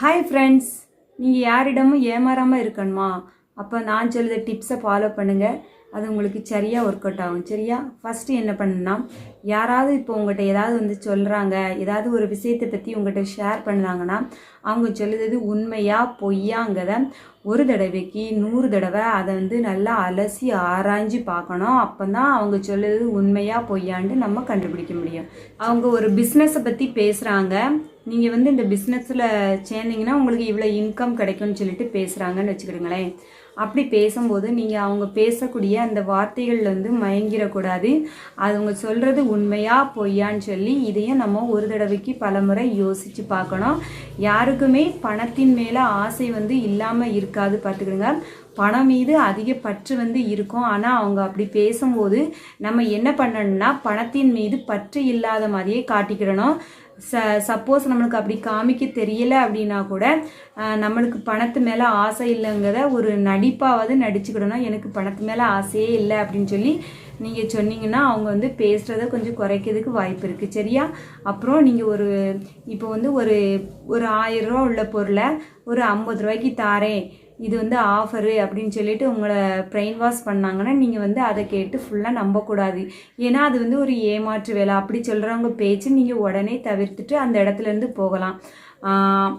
Hi friends நீங்கள் யாரிடமும் ஏமாறாமல் இருக்கணுமா? அப்போ நான் சொல்லுற டிப்ஸை ஃபாலோ பண்ணுங்கள் அது உங்களுக்கு சரியாக ஒர்க் அவுட் ஆகும். சரியா? ஃபஸ்ட்டு என்ன பண்ணுன்னா யாராவது இப்போ உங்கள்கிட்ட ஏதாவது வந்து சொல்கிறாங்க ஏதாவது ஒரு விஷயத்தை பற்றி உங்கள்கிட்ட ஷேர் பண்ணாங்கன்னா அவங்க சொல்லுறது உண்மையாக பொய்யாங்கிறத ஒரு தடவைக்கு நூறு தடவை அதை வந்து நல்லா அலசி ஆராய்ஞ்சு பார்க்கணும். அப்போ தான் அவங்க சொல்லுறது உண்மையாக பொய்யான்ட்டு நம்ம கண்டுபிடிக்க முடியும். அவங்க ஒரு பிஸ்னஸை பற்றி பேசுகிறாங்க நீங்கள் வந்து இந்த பிஸ்னஸில் சேர்ந்தீங்கன்னா உங்களுக்கு இவ்வளோ இன்கம் கிடைக்கும்னு சொல்லிட்டு பேசுகிறாங்கன்னு வச்சுக்கிடுங்களேன். அப்படி பேசும்போது நீங்கள் அவங்க பேசக்கூடிய அந்த வார்த்தைகளில் வந்து மயங்கிடக்கூடாது. அது அவங்க சொல்கிறது உண்மையா பொய்யான்னு சொல்லி இதையும் நம்ம ஒரு தடவைக்கு பலமுறை யோசித்து பார்க்கணும். யாருக்குமே பணத்தின் மேலே ஆசை வந்து இல்லாமல் இருக்காது பார்த்துக்கிடுங்க. பணம் மீது அதிக பற்று வந்து இருக்கும். ஆனால் அவங்க அப்படி பேசும்போது நம்ம என்ன பண்ணணும்னா பணத்தின் மீது பற்று இல்லாத மாதிரியே காட்டிக்கிடணும். ச சப்போஸ் நம்மளுக்கு அப்படி காமிக்க தெரியல அப்படின்னா கூட நம்மளுக்கு பணத்து மேலே ஆசை இல்லைங்கிறத ஒரு நடிப்பாவது நடிச்சுக்கிடணும். எனக்கு பணத்து மேலே ஆசையே இல்லை அப்படின்னு சொல்லி நீங்கள் சொன்னீங்கன்னா அவங்க வந்து பேசுகிறத கொஞ்சம் குறைக்கிறதுக்கு வாய்ப்பு இருக்குது சரியா? அப்புறம் நீங்கள் ஒரு இப்போ வந்து ஒரு ஒரு ஆயிரம் ரூபா உள்ள பொருளை ஒரு ஐம்பது ரூபாய்க்கு தாரேன். இது வந்து ஆஃபரு அப்படின்னு சொல்லிட்டு உங்களை பிரெயின் வாஷ் பண்ணாங்கன்னா நீங்கள் வந்து அதை கேட்டு ஃபுல்லாக நம்பக்கூடாது. ஏன்னா அது வந்து ஒரு ஏமாற்று வேலை. அப்படி சொல்கிறவங்க பேச்சு நீங்கள் உடனே தவிர்த்துட்டு அந்த இடத்துல இருந்து போகலாம். ஆஹ்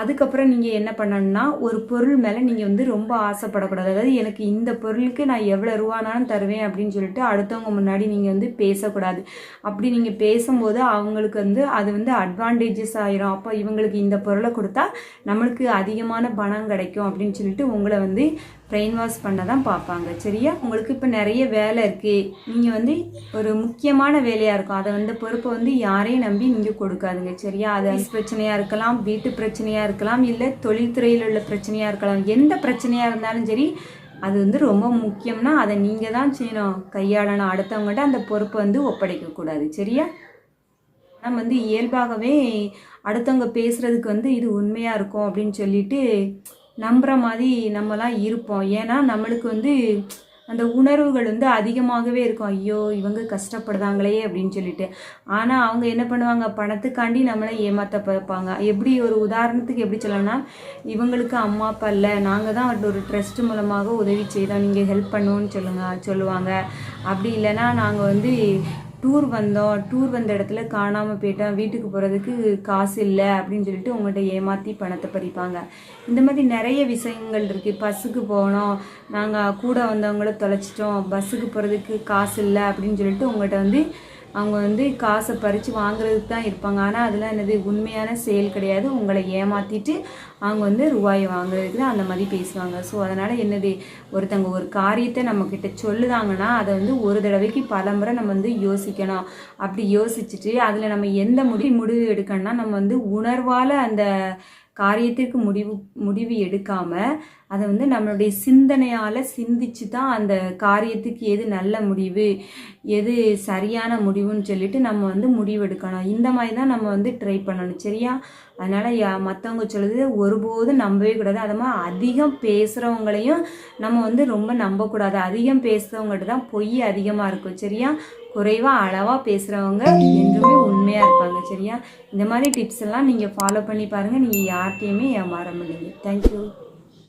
அதுக்கப்புறம் நீங்கள் என்ன பண்ணணும்னா ஒரு பொருள் மேலே நீங்கள் வந்து ரொம்ப ஆசைப்படக்கூடாது. அதாவது எனக்கு இந்த பொருளுக்கு நான் எவ்வளோ ரூபானாலும் தருவேன் அப்படின்னு சொல்லிட்டு அடுத்தவங்க முன்னாடி நீங்கள் வந்து பேசக்கூடாது. அப்படி நீங்கள் பேசும்போது அவங்களுக்கு வந்து அது வந்து அட்வான்டேஜஸ் ஆயிரும். அப்போ இவங்களுக்கு இந்த பொருளை கொடுத்தா நம்மளுக்கு அதிகமான பணம் கிடைக்கும் அப்படின்னு சொல்லிட்டு உங்களை வந்து பிரெயின் வாஷ் பண்ண தான் பார்ப்பாங்க. சரியா? உங்களுக்கு இப்போ நிறைய வேலை இருக்குது நீங்கள் வந்து ஒரு முக்கியமான வேலையாக இருக்கும். அதை வந்து பொறுப்பை வந்து யாரையும் நம்பி நீங்கள் கொடுக்காதுங்க. சரியா? அது பிரச்சனையாக இருக்கலாம் வீட்டு பிரச்சனையாக இருக்கலாம் இல்லை தொழில்துறையில் உள்ள பிரச்சனையாக இருக்கலாம். எந்த பிரச்சனையாக இருந்தாலும் சரி அது வந்து ரொம்ப முக்கியம்னா அதை நீங்கள் தான் செய்யணும். கையாளணும். அடுத்தவங்கள்ட்ட அந்த பொறுப்பை வந்து ஒப்படைக்கக்கூடாது சரியா? நம்ம வந்து இயல்பாகவே அடுத்தவங்க பேசுகிறதுக்கு வந்து இது உண்மையாக இருக்கும் அப்படின்னு சொல்லிட்டு நம்புகிற மாதிரி நம்மலாம் இருப்போம். ஏன்னா நம்மளுக்கு வந்து அந்த உணர்வுகள் வந்து அதிகமாகவே இருக்கும். ஐயோ இவங்க கஷ்டப்படுதாங்களே அப்படின்னு சொல்லிட்டு. ஆனால் அவங்க என்ன பண்ணுவாங்க? பணத்துக்காண்டி நம்மளை ஏமாற்ற பார்ப்பாங்க எப்படி ஒரு உதாரணத்துக்கு எப்படி சொல்லணும்னா இவங்களுக்கு அம்மா அப்பா இல்லை. நாங்கள் தான் ஒரு ட்ரஸ்ட் மூலமாக உதவி செய்தோம் நீங்கள் ஹெல்ப் பண்ணுவோன்னு சொல்லுங்க சொல்லுவாங்க. அப்படி இல்லைன்னா நாங்கள் வந்து டூர் வந்தோம். டூர் வந்த இடத்துல காணாமல் போயிட்டோம். வீட்டுக்கு போகிறதுக்கு காசு இல்லை அப்படின்னு சொல்லிட்டு உங்கள்கிட்ட ஏமாற்றி பணத்தை பறிப்பாங்க. இந்த மாதிரி நிறைய விஷயங்கள் இருக்குது பஸ்ஸுக்கு போனோம். நாங்கள் கூட வந்தவங்கள தொலைச்சிட்டோம். பஸ்ஸுக்கு போகிறதுக்கு காசு இல்லை அப்படின்னு சொல்லிட்டு உங்கள்கிட்ட வந்து அவங்க வந்து காசை பறித்து வாங்குறதுக்கு தான் இருப்பாங்க. ஆனால் அதெல்லாம் என்னது உண்மையான செயல் கிடையாது. உங்களை ஏமாற்றிட்டு அவங்க வந்து ரூபாயை வாங்குறதுக்கு தான் அந்த மாதிரி பேசுவாங்க. ஸோ அதனால் என்னது ஒருத்தங்க ஒரு காரியத்தை நம்மக்கிட்ட சொல்லுதாங்கன்னா அதை வந்து ஒரு தடவைக்கு பல முறை நம்ம வந்து யோசிக்கணும். அப்படி யோசிச்சுட்டு அதில் நம்ம எந்த முடிவு முடிவு எடுக்கணும்னா நம்ம வந்து உணர்வால் அந்த காரியத்திற்கு முடிவு முடிவு எடுக்காம அதை வந்து நம்மளுடைய சிந்தனையால் சிந்திச்சு தான் அந்த காரியத்துக்கு எது நல்ல முடிவு எது சரியான முடிவுன்னு சொல்லிட்டு நம்ம வந்து முடிவு எடுக்கணும் இந்த மாதிரி தான் நம்ம வந்து ட்ரை பண்ணணும் சரியா? அதனால் யா மற்றவங்க சொல்லுது ஒருபோதும் நம்பவே கூடாது. அது மாதிரி அதிகம் பேசுகிறவங்களையும் நம்ம வந்து ரொம்ப நம்பக்கூடாது. அதிகம் பேசுகிறவங்ககிட்ட தான் பொய் அதிகமாக இருக்கும் சரியா? குறைவாக அளவாக பேசுகிறவங்க என்றுமே சரியா? இந்த மாதிரி டிப்ஸ் எல்லாம் நீங்கள் ஃபாலோ பண்ணி பாருங்கள் நீங்கள் யார்கிட்டையுமே ஏமாற முடியுங்க தேங்க்யூ